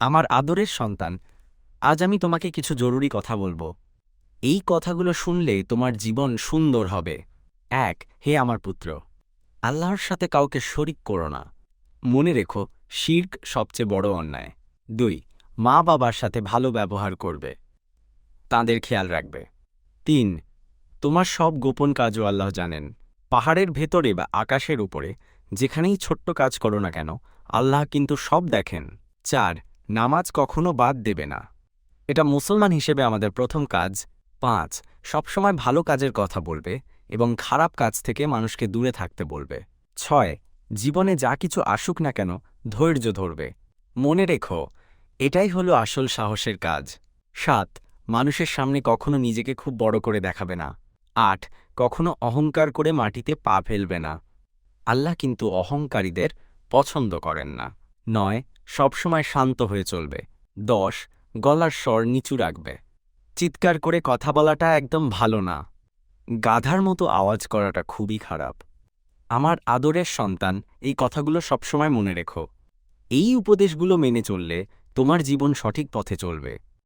আমার আদরের সন্তান, আজ আমি তোমাকে কিছু জরুরি কথা বলব। এই কথাগুলো শুনলে তোমার জীবন সুন্দর হবে। এক, হে আমার পুত্র, আল্লাহর সাথে কাউকে শরিক করো না। মনে রেখো, শির্ক সবচেয়ে বড় অন্যায়। দুই মা বাবার সাথে ভালো ব্যবহার করবে। তাদের খেয়াল রাখবে। তিন, তোমার সব গোপন কাজও আল্লাহ জানেন। পাহাড়ের ভেতরে বা আকাশের উপরে, যেখানেই ছোট্ট কাজ করো না কেন, আল্লাহ কিন্তু সব দেখেন। চার নামাজ কখনো বাদ দেবে না। এটা মুসলমান হিসেবে আমাদের প্রথম কাজ। পাঁচ, সবসময় ভালো কাজের কথা বলবে এবং খারাপ কাজ থেকে মানুষকে দূরে থাকতে বলবে। ছয়, জীবনে যা কিছু আসুক না কেন ধৈর্য ধরবে। মনে রেখো, এটাই হলো আসল সাহসের কাজ। সাত, মানুষের সামনে কখনো নিজেকে খুব বড় করে দেখাবে না। আট, কখনো অহংকার করে মাটিতে পা ফেলবে না। আল্লাহ কিন্তু অহংকারীদের পছন্দ করেন না। নয় সবসময় শান্ত হয়ে চলবে। দশ, গলার স্বর নিচু রাখবে। চিৎকার করে কথা বলাটা একদম ভালো না। গাধার মতো আওয়াজ করাটা খুবই খারাপ। আমার আদরের সন্তান, এই কথাগুলো সবসময় মনে রেখো। এই উপদেশগুলো মেনে চললে তোমার জীবন সঠিক পথে চলবে।